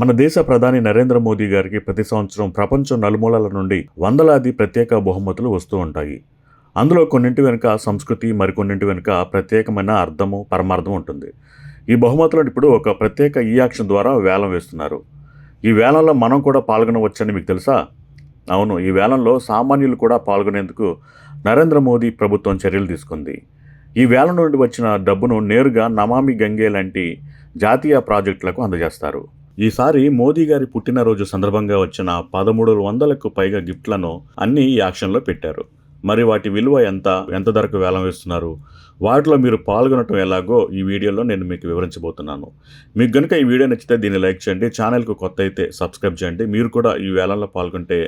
మన దేశ ప్రధాని నరేంద్ర మోదీ గారికి ప్రతి సంవత్సరం ప్రపంచం నలుమూలల నుండి వందలాది ప్రత్యేక బహుమతులు వస్తూ ఉంటాయి. అందులో కొన్నింటి వెనుక సంస్కృతి మరికొన్నింటి వెనుక ప్రత్యేకమైన అర్థము పరమార్థం ఉంటుంది. ఈ బహుమతులను ఇప్పుడు ఒక ప్రత్యేక ఈ యాక్షన్ ద్వారా వేలం వేస్తున్నారు. ఈ వేలంలో మనం కూడా పాల్గొనవచ్చని మీకు తెలుసా? అవును ఈ వేలంలో సామాన్యులు కూడా పాల్గొనేందుకు నరేంద్ర మోదీ ప్రభుత్వం చర్యలు తీసుకుంది. ఈ వేలం నుండి వచ్చిన డబ్బును నేరుగా నమామి గంగే లాంటి జాతీయ ప్రాజెక్టులకు అందజేస్తారు. ఈసారి మోదీ గారి పుట్టినరోజు సందర్భంగా వచ్చిన పదమూడు వందలకు పైగా గిఫ్ట్లను అన్ని ఈ యాక్షన్లో పెట్టారు. మరి వాటి విలువ ఎంత? ఎంత ధరకు వేలం వేస్తున్నారు? వాటిలో మీరు పాల్గొనటం ఎలాగో ఈ వీడియోలో నేను మీకు వివరించబోతున్నాను. మీకు కనుక ఈ వీడియో నచ్చితే దీన్ని లైక్ చేయండి ఛానల్కు కొత్త అయితే సబ్స్క్రైబ్ చేయండి. మీరు కూడా ఈ వేలంలో పాల్గొంటే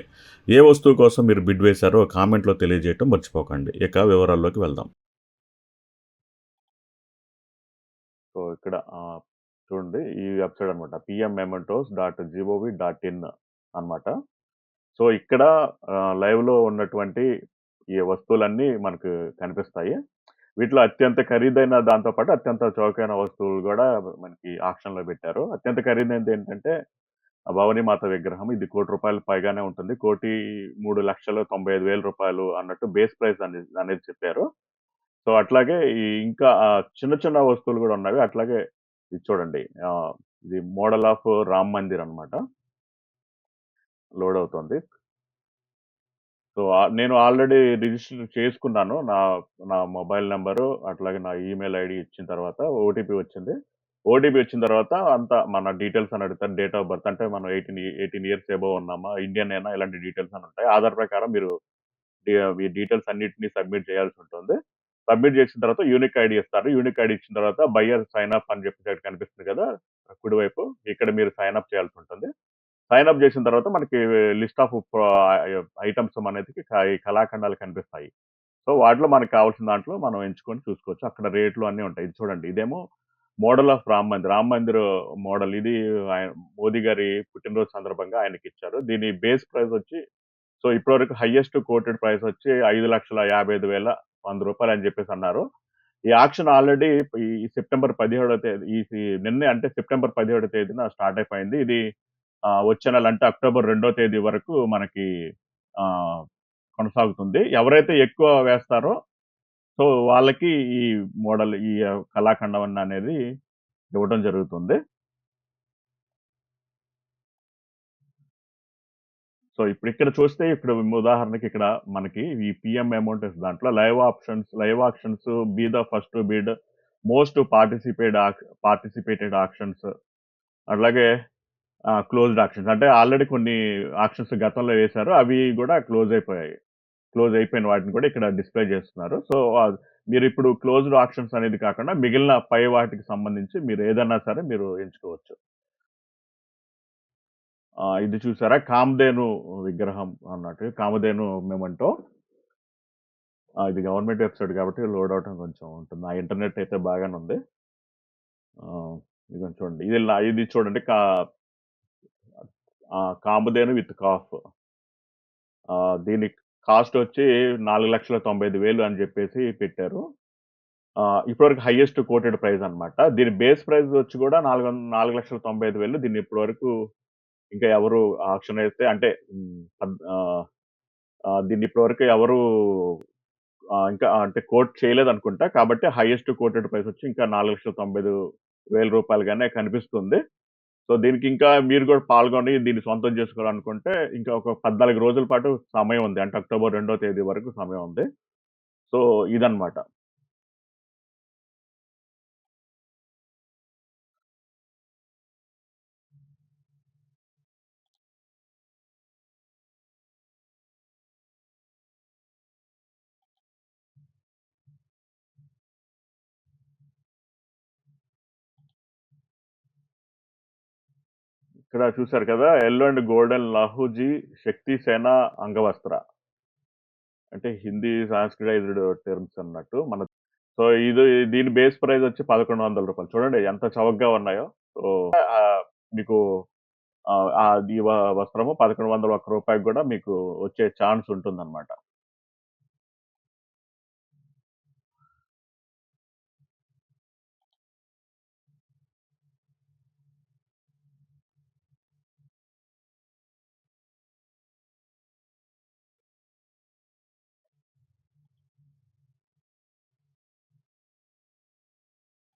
ఏ వస్తువు కోసం మీరు బిడ్ వేశారో కామెంట్లో తెలియజేయటం మర్చిపోకండి. ఇక వివరాల్లోకి వెళ్దాం. సో ఇక్కడ చూడండి ఈ వెబ్సైట్ అనమాట PM mementos dot G O V dot in అనమాట సో ఇక్కడ లైవ్లో లో ఉన్నటువంటి ఈ వస్తువులన్నీ మనకు కనిపిస్తాయి. వీటిలో అత్యంత ఖరీదైన దాంతో పాటు అత్యంత చౌకైన వస్తువులు కూడా మనకి ఆప్షన్లో పెట్టారు. అత్యంత ఖరీదైనది ఏంటంటే ఆ మాత విగ్రహం. ఇది కోటి రూపాయలు పైగానే ఉంటుంది. కోటి మూడు లక్షల తొంభై ఐదు వేల రూపాయలు అన్నట్టు బేస్ ప్రైస్ అనేది అనేది చెప్పారు. సో అట్లాగే ఈ ఇంకా చిన్న చిన్న వస్తువులు కూడా ఉన్నవి. అట్లాగే ఇది చూడండి. ఇది మోడల్ ఆఫ్ రామ్ మందిర్ అనమాట లోడ్ అవుతుంది సో నేను ఆల్రెడీ రిజిస్టర్ చేసుకున్నాను. నా నా మొబైల్ నెంబరు అట్లాగే నా ఈమెయిల్ ఐడి ఇచ్చిన తర్వాత ఓటీపీ వచ్చింది. ఓటీపీ వచ్చిన తర్వాత అంతా మన డీటెయిల్స్ అని అడుగుతారు. డేట్ ఆఫ్ బర్త్ అంటే మనం ఎయిటీన్ ఎయిటీన్ ఇయర్స్ ఏబో ఉన్నామా ఇండియన్ అయినా ఇలాంటి డీటెయిల్స్ అని ఉంటాయి. ఆధార్ ప్రకారం మీరు ఈ డీటెయిల్స్ అన్నిటిని సబ్మిట్ చేయాల్సి ఉంటుంది. సబ్మిట్ చేసిన తర్వాత యూనిక్ ఐడి ఇస్తారు. యూనిక్ ఐడి ఇచ్చిన తర్వాత బయ్యర్ సైన్ అప్ అని చెప్పి కనిపిస్తుంది కదా కుడివైపు ఇక్కడ మీరు సైన్ అప్ చేయాల్సి ఉంటుంది. సైన్ అప్ చేసిన తర్వాత మనకి లిస్ట్ ఆఫ్ ఐటమ్స్ అనేది ఈ కళాఖండాలు కనిపిస్తాయి. సో వాటిలో మనకు కావాల్సిన దాంట్లో మనం ఎంచుకొని చూసుకోవచ్చు. అక్కడ రేట్లు అన్నీ ఉంటాయి. ఇది చూడండి ఇదేమో model of Ram Mandir. Ram Mandir model. ఇది ఆయన- మోదీ గారి పుట్టినరోజు సందర్భంగా ఆయనకి ఇచ్చారు. దీని బేస్ ప్రైస్ వచ్చి సో ఇప్పటివరకు హైయెస్ట్ కోటెడ్ ప్రైస్ వచ్చి ఐదు లక్షల యాభై ఐదు వేల వంద రూపాయలు అని చెప్పేసి అన్నారు. ఈ ఆక్షన్ ఆల్రెడీ ఈ సెప్టెంబర్ పదిహేడవ తేదీ ఈ నిన్న అంటే సెప్టెంబర్ పదిహేడవ తేదీన స్టార్ట్ అయిపోయింది. ఇది వచ్చే నెల అంటే అక్టోబర్ రెండో తేదీ వరకు మనకి కొనసాగుతుంది. ఎవరైతే ఎక్కువ వేస్తారో సో వాళ్ళకి ఈ మోడల్ ఈ కళాఖండం అనేది ఇవ్వడం జరుగుతుంది. సో ఇప్పుడు ఇక్కడ చూస్తే ఇక్కడ ఉదాహరణకి ఇక్కడ మనకి ఈ పిఎం అమౌంట్ దాంట్లో live options live options be the first bid most participate participated options అట్లాగే క్లోజ్డ్ ఆప్షన్స్ అంటే ఆల్రెడీ కొన్ని ఆక్షన్స్ గతంలో వేశారు అవి కూడా క్లోజ్ అయిపోయాయి. క్లోజ్ అయిపోయిన వాటిని కూడా ఇక్కడ డిస్ప్లే చేస్తున్నారు. సో మీరు ఇప్పుడు క్లోజ్డ్ ఆప్షన్స్ అనేది కాకుండా మిగిలిన పై వాటికి సంబంధించి మీరు ఏదన్నా సరే మీరు ఎంచుకోవచ్చు. ఇది చూసారా? కామధేను విగ్రహం అన్నట్టు. కామధేను మేమంటో. ఇది గవర్నమెంట్ వెబ్సైట్ కాబట్టి లోడ్ అవటం కొంచెం ఉంటుంది. ఆ ఇంటర్నెట్ అయితే బాగానే ఉంది. ఇది కొంచెం చూడండి. ఇది ఇది చూడండి. కా కామధేను విత్ కాఫ్. దీని కాస్ట్ వచ్చి నాలుగు లక్షల తొంభై ఐదు వేలు అని చెప్పేసి పెట్టారు. ఇప్పటివరకు హైయెస్ట్ కోటెడ్ ప్రైస్ అనమాట దీని బేస్ ప్రైస్ వచ్చి కూడా నాలుగు నాలుగు లక్షల తొంభై ఐదు వేలు. దీన్ని ఇప్పటివరకు ఇంకా ఎవరు ఆక్షన్ అయితే అంటే పద్- దీన్ని ఇప్పటివరకు ఎవరు ఇంకా అంటే కోట్ చేయలేదు అనుకుంటా కాబట్టి హైయెస్ట్ కోటెడ్ ప్రైస్ వచ్చి ఇంకా నాలుగు లక్షల తొంభై ఐదు వేల రూపాయలుగానే కనిపిస్తుంది. సో దీనికి ఇంకా మీరు కూడా పాల్గొని దీన్ని సొంతం చేసుకోవాలనుకుంటే ఇంకా ఒక పద్నాలుగు రోజుల పాటు సమయం ఉంది. అంటే అక్టోబర్ రెండో తేదీ వరకు సమయం ఉంది. సో ఇదన్నమాట. ఇక్కడ చూసారు కదా yellow and golden Lahuji Shakti Sena angavastra. అంటే హిందీ సాంస్క్రిటైజ్డ్ టర్మ్స్ అన్నట్టు మన సో ఇది దీని బేస్ ప్రైస్ వచ్చి పదకొండు వందల రూపాయలు. చూడండి ఎంత చౌకగా ఉన్నాయో. సో మీకు ఆ, ఈ వస్త్రము పదకొండు వందల ఒక్క రూపాయికి కూడా మీకు వచ్చే ఛాన్స్ ఉంటుందన్నమాట.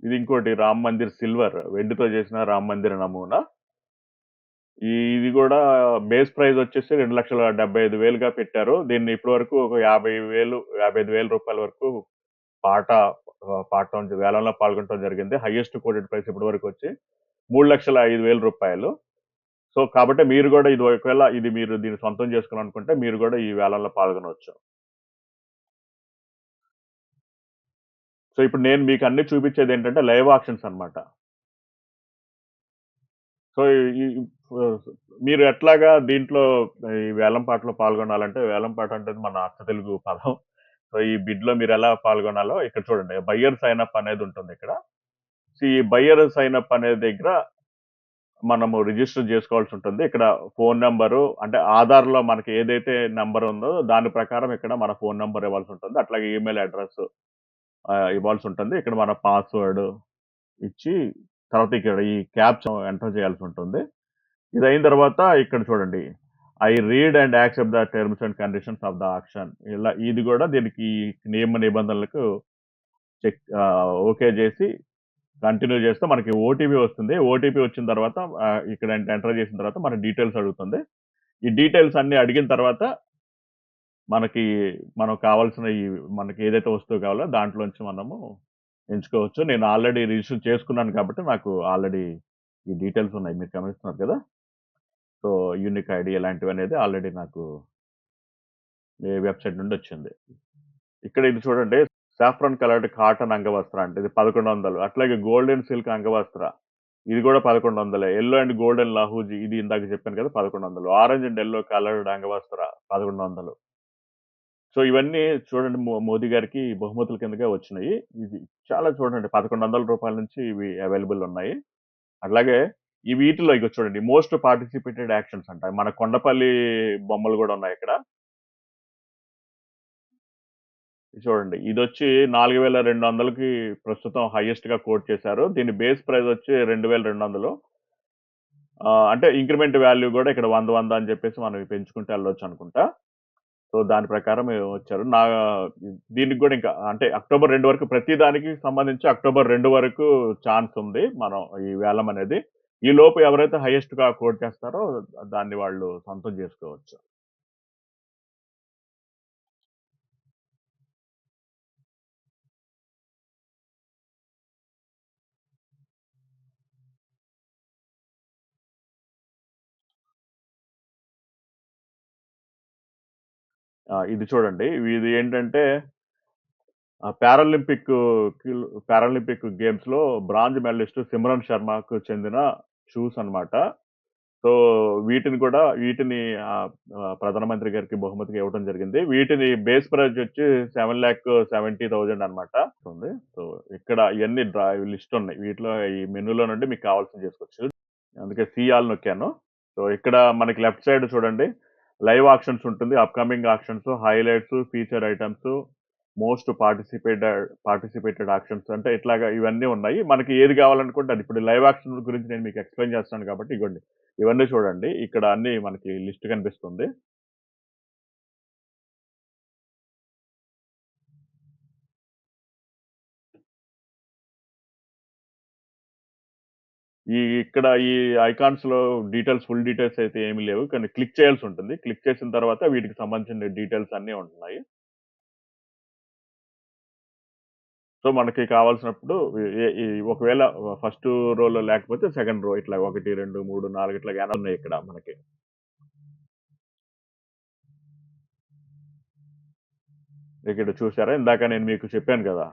ఇది ఇంకోటి రామ్ మందిర్ సిల్వర్ వెండితో చేసిన రామ్ మందిర్ నమూనా. ఈ ఇది కూడా బేస్ ప్రైస్ వచ్చేసి రెండు లక్షల డెబ్బై ఐదు వేలుగా పెట్టారు. దీన్ని ఇప్పటి వరకు ఒక యాభై వేలు యాభై ఐదు వేల రూపాయల వరకు పాట పాడటం వేలంలో పాల్గొనడం జరిగింది. హైయెస్ట్ కోటెడ్ ప్రైస్ ఇప్పటి వరకు వచ్చి మూడు లక్షల ఐదు వేల రూపాయలు. సో కాబట్టి మీరు కూడా ఇది ఒకవేళ ఇది మీరు దీన్ని సొంతం చేసుకోవాలనుకుంటే మీరు కూడా ఈ వేలంలో పాల్గొనవచ్చు. సో ఇప్పుడు నేను మీకు అన్ని చూపించేది ఏంటంటే లైవ్ ఆప్షన్స్ అన్నమాట. సో మీరు ఎట్లాగా దీంట్లో ఈ వేలంపాటలో పాల్గొనాలంటే వేలంపాట అంటే మన అర్థ తెలుగు పదం. సో ఈ బిడ్లో మీరు ఎలా పాల్గొనాలో ఇక్కడ చూడండి. బయ్యర్ సైన్ అప్ అనేది ఉంటుంది ఇక్కడ. సో ఈ బయ్యర్ సైన్ అప్ అనే దగ్గర మనము రిజిస్టర్ చేసుకోవాల్సి ఉంటుంది. ఇక్కడ ఫోన్ నెంబరు అంటే ఆధార్లో మనకి ఏదైతే నెంబర్ ఉందో దాని ప్రకారం ఇక్కడ మన ఫోన్ నెంబర్ ఇవ్వాల్సి ఉంటుంది. అట్లాగే ఈమెయిల్ అడ్రస్ ఇవ్వాల్సి ఉంటుంది ఇక్కడ మన పాస్వర్డ్ ఇచ్చి తర్వాత ఇక్కడ ఈ క్యాప్ ఎంటర్ చేయాల్సి ఉంటుంది ఇది అయిన తర్వాత ఇక్కడ చూడండి. I read and accept the terms and conditions of the auction ఇలా ఇది కూడా దీనికి నియమ నిబంధనలకు చెక్ ఓకే చేసి కంటిన్యూ చేస్తే మనకి ఓటీపీ వస్తుంది. ఓటీపీ వచ్చిన తర్వాత ఇక్కడ ఎంటర్ చేసిన తర్వాత మన డీటెయిల్స్ అడుగుతుంది. ఈ డీటెయిల్స్ అన్ని అడిగిన తర్వాత మనకి మనం కావాల్సిన ఈ మనకి ఏదైతే వస్తువు కావాలో దాంట్లోంచి మనము ఎంచుకోవచ్చు. నేను ఆల్రెడీ రిజిస్టర్ చేసుకున్నాను కాబట్టి నాకు ఆల్రెడీ ఈ డీటెయిల్స్ ఉన్నాయి. మీరు గమనిస్తున్నారు కదా? సో యూనిక్ ఐడి ఇలాంటివి అనేది ఆల్రెడీ నాకు వెబ్సైట్ నుండి వచ్చింది. ఇక్కడ ఇది చూడండి. సాఫ్రాన్ కలర్డ్ కాటన్ అంగవస్త్ర అంటే ఇది పదకొండు వందలు అట్లాగే గోల్డెన్ సిల్క్ అంగవస్త్ర. ఇది కూడా పదకొండు వందలే ఎల్లో అండ్ గోల్డెన్ లహూజీ. ఇది ఇందాక చెప్పాను కదా పదకొండు వందలు orange and yellow coloured angavastra పదకొండు వందలు సో ఇవన్నీ చూడండి మోదీ గారికి బహుమతుల కిందగా వచ్చినాయి. ఇది చాలా చూడండి పదకొండు వందల రూపాయల నుంచి ఇవి అవైలబుల్ ఉన్నాయి. అట్లాగే ఈ వీటిలో ఇక చూడండి మోస్ట్ పార్టిసిపేటెడ్ యాక్షన్స్ అంట. మన కొండపల్లి బొమ్మలు కూడా ఉన్నాయి ఇక్కడ. చూడండి ఇది వచ్చి నాలుగు వేల రెండు వందలకి ప్రస్తుతం హైయెస్ట్గా కోట్ చేశారు. దీని బేస్ ప్రైస్ వచ్చి రెండు వేల రెండు వందలు. అంటే ఇంక్రిమెంట్ వాల్యూ కూడా ఇక్కడ వంద వంద అని చెప్పేసి మనం పెంచుకుంటే వెళ్ళొచ్చు అనుకుంటా. సో దాని ప్రకారం వచ్చారు. నా దీనికి కూడా ఇంకా అంటే అక్టోబర్ రెండు వరకు ప్రతి దానికి సంబంధించి అక్టోబర్ రెండు వరకు ఛాన్స్ ఉంది మనం ఈ వేలం అనేది. ఈ లోపు ఎవరైతే హైయెస్ట్గా కోట్ చేస్తారో దాన్ని వాళ్ళు సొంతం చేసుకోవచ్చు. ఇది చూడండి. ఇది ఏంటంటే పారాలింపిక్ పారాలింపిక్ గేమ్స్లో బ్రాంజ్ మెడలిస్ట్ సిమరన్ శర్మకు చెందిన షూస్ అన్నమాట. సో వీటిని కూడా వీటిని ప్రధానమంత్రి గారికి బహుమతిగా ఇవ్వడం జరిగింది. వీటిని బేస్ ప్రైజ్ వచ్చి సెవెన్ ల్యాక్ సెవెంటీ థౌజండ్ అనమాట ఉంది. సో ఇక్కడ ఇవన్నీ డ్రా లిస్ట్ ఉన్నాయి. వీటిలో ఈ మెనూలో నుండి మీకు కావాల్సింది చేసుకోవచ్చు. అందుకే సీఆల్ నొక్కాను. సో ఇక్కడ మనకి లెఫ్ట్ సైడ్ చూడండి. లైవ్ ఆక్షన్స్ ఉంటుంది upcoming auctions highlights feature items most participated participated auctions అంటే ఇట్లాగా ఇవన్నీ ఉన్నాయి. మనకి ఏది కావాలనుకుంటే అది. ఇప్పుడు లైవ్ ఆప్షన్ గురించి నేను మీకు ఎక్స్ప్లెయిన్ చేస్తాను కాబట్టి ఇవ్వండి ఇవన్నీ చూడండి. ఇక్కడ అన్ని మనకి లిస్ట్ కనిపిస్తుంది. ఈ ఇక్కడ ఈ ఐకాన్స్లో డీటెయిల్స్ ఫుల్ డీటెయిల్స్ అయితే ఏమీ లేవు. కానీ క్లిక్ చేయాల్సి ఉంటుంది. క్లిక్ చేసిన తర్వాత వీటికి సంబంధించిన డీటెయిల్స్ అన్నీ ఉంటున్నాయి. సో మనకి కావాల్సినప్పుడు ఈ- ఒకవేళ ఫస్ట్ రోలో లేకపోతే సెకండ్ రో ఇట్లా ఒకటి రెండు మూడు నాలుగు ఇట్లా గానే ఉన్నాయి ఇక్కడ మనకి. ఇక్కడ చూసారా ఇందాక నేను మీకు చెప్పాను కదా.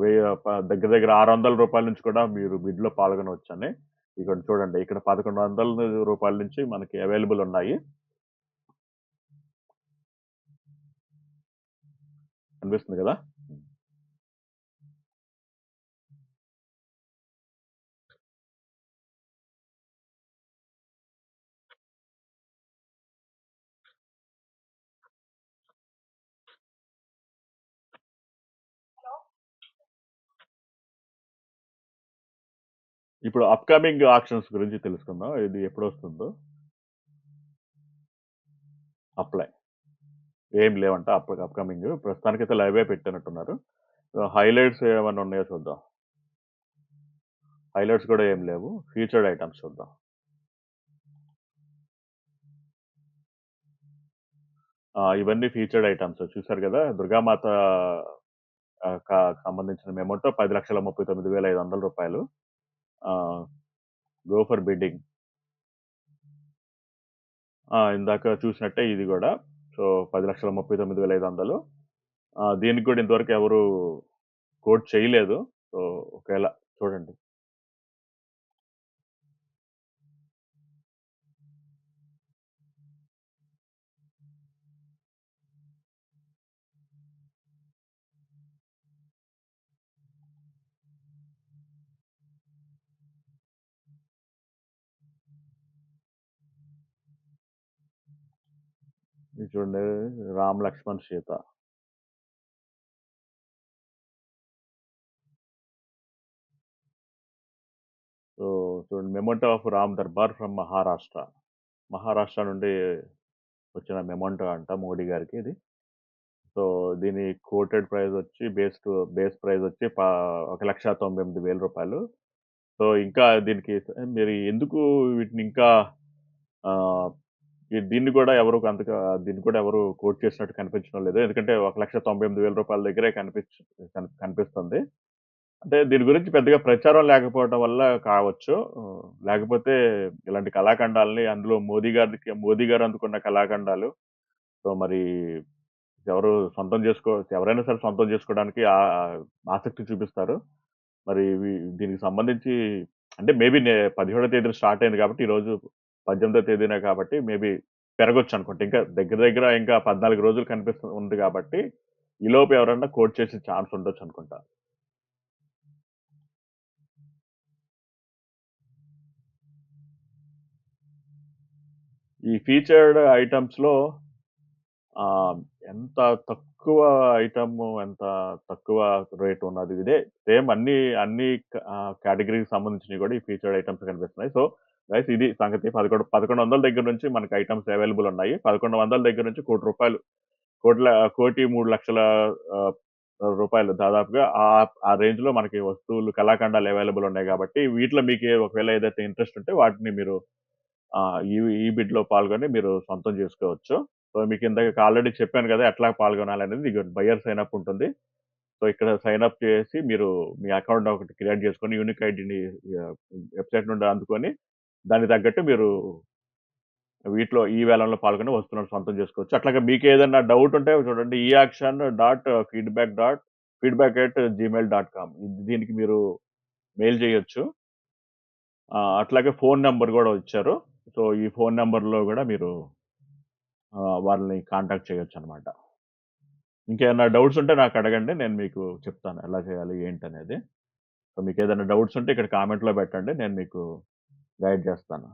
వెయ్యి దగ్గర దగ్గర ఆరు వందల రూపాయల నుంచి కూడా మీరు బిడ్లో పాల్గొనవచ్చు అని ఇక్కడ చూడండి ఇక్కడ పదకొండు వందల రూపాయల నుంచి మనకి అవైలబుల్ ఉన్నాయి. అనిపిస్తుంది కదా? ఇప్పుడు అప్కమింగ్ ఆప్షన్స్ గురించి తెలుసుకుందాం. ఇది ఎప్పుడు వస్తుందో అప్లై ఏం లేవంట అప్ అప్కమింగ్ ప్రస్తుతానికైతే లైవే పెట్టినట్టున్నారు. హైలైట్స్ ఏమైనా ఉన్నాయో చూద్దాం. హైలైట్స్ కూడా ఏం లేవు. ఫీచర్డ్ ఐటమ్స్ చూద్దాం. ఇవన్నీ ఫీచర్డ్ ఐటమ్స్ చూసారు కదా? దుర్గామాత సంబంధించిన అమౌంట్ పది లక్షల ముప్పై తొమ్మిది వేల ఐదు వందల రూపాయలు. Go for bidding. ఆ! ఇందాక చూసినట్టే ఇది కూడా సో, పది లక్షల ముప్పై తొమ్మిది వేల ఐదు వందలు దీనికి కూడా ఇంతవరకు ఎవరు కోట్ చేయలేదు. సో, ఒకవేళ చూడండి. చూడండి. రామ్, లక్ష్మణ్, సీత. సో, చూడండి memento of Ram Darbar from Maharashtra. Maharashtra నుండి వచ్చిన మెమోంటో అంట మోడీ గారికి ఇది. సో, దీని కోటెడ్ ప్రైస్ వచ్చి బేస్ బేస్ ప్రైస్ వచ్చి ఒక లక్షా తొంభై ఎనిమిది వేల రూపాయలు సో, ఇంకా దీనికి మీరు ఎందుకు వీటిని ఇంకా దీన్ని కూడా ఎవరు అంతగా దీన్ని కూడా ఎవరు కోట్ చేసినట్టు కనిపించడం లేదు. ఎందుకంటే ఒక లక్ష తొంభై ఎనిమిది వేల రూపాయల దగ్గరే కనిపించ కనిపిస్తుంది. అంటే దీని గురించి పెద్దగా ప్రచారం లేకపోవడం వల్ల కావచ్చు. లేకపోతే ఇలాంటి కళాఖండాలని అందులో మోదీ గారికి మోదీ గారు అందుకున్న కళాఖండాలు సో, మరి ఎవరు సొంతం చేసుకో ఎవరైనా సరే సొంతం చేసుకోవడానికి ఆసక్తి చూపిస్తారు. మరి దీనికి సంబంధించి అంటే మేబీ నే 17 తేదీన స్టార్ట్ అయింది కాబట్టి ఈరోజు 18 తేదీనే కాబట్టి మేబీ పెరగొచ్చు అనుకుంటా. ఇంకా దగ్గర దగ్గర ఇంకా 14 రోజులు కనిపిస్తుంది ఉంది కాబట్టి ఈలోపు ఎవరన్నా కోట్ చేసే ఛాన్స్ ఉండొచ్చు అనుకుంటా. ఈ ఫీచర్డ్ ఐటమ్స్లో ఎంత తక్కువ ఐటమ్ ఎంత తక్కువ రేట్ ఉన్నది ఇదే. సేమ్ అన్ని అన్ని కేటగిరీకి సంబంధించినవి కూడా ఈ ఫీచర్డ్ ఐటమ్స్ కనిపిస్తున్నాయి. సో, రైట్ ఇది సంగతి. 11 1100 దగ్గర నుంచి మనకి ఐటమ్స్ అవైలబుల్ ఉన్నాయి. 1100 దగ్గర నుంచి కోటి రూపాయలు కోట్ల కోటి మూడు లక్షల రూపాయలు దాదాపుగా ఆ ఆ రేంజ్‌లో మనకి వస్తువులు, కళాఖండాలు అవైలబుల్ ఉన్నాయి కాబట్టి వీటిలో మీకు ఒకవేళ ఏదైతే ఇంట్రెస్ట్ ఉంటే వాటిని మీరు ఈ ఈ బిడ్‌లో పాల్గొని మీరు సొంతం చేసుకోవచ్చు. సో, మీకు ఇందాక ఆల్రెడీ చెప్పాను కదా ఎట్లా పాల్గొనాలనేది. ఇగో బయర్ సైన్ అప్ ఉంటుంది. సో, ఇక్కడ సైన్ అప్ చేసి మీరు మీ అకౌంట్ ఒకటి క్రియేట్ చేసుకొని యూనిక్ ఐడిని వెబ్‌సైట్ నుండి అందుకొని దానికి తగ్గట్టు మీరు వీటిలో ఈ వేలంలో పాల్గొని వస్తువులను సొంతం చేసుకోవచ్చు. అట్లాగే ఏదైనా డౌట్ ఉంటే చూడండి ఈ auction dot feedback dot feedback at Gmail dot com దీనికి మీరు మెయిల్ చేయొచ్చు. అట్లాగే ఫోన్ నెంబర్ కూడా ఇచ్చారు. సో, ఈ ఫోన్ నెంబర్లో కూడా మీరు వాళ్ళని కాంటాక్ట్ చేయొచ్చు అనమాట ఇంకేమైనా డౌట్స్ ఉంటే నాకు అడగండి. నేను మీకు చెప్తాను ఎలా చేయాలి ఏంటనేది. సో, మీకేదైనా డౌట్స్ ఉంటే ఇక్కడ కామెంట్‌లో పెట్టండి. నేను మీకు గైడ్ చేస్తాను.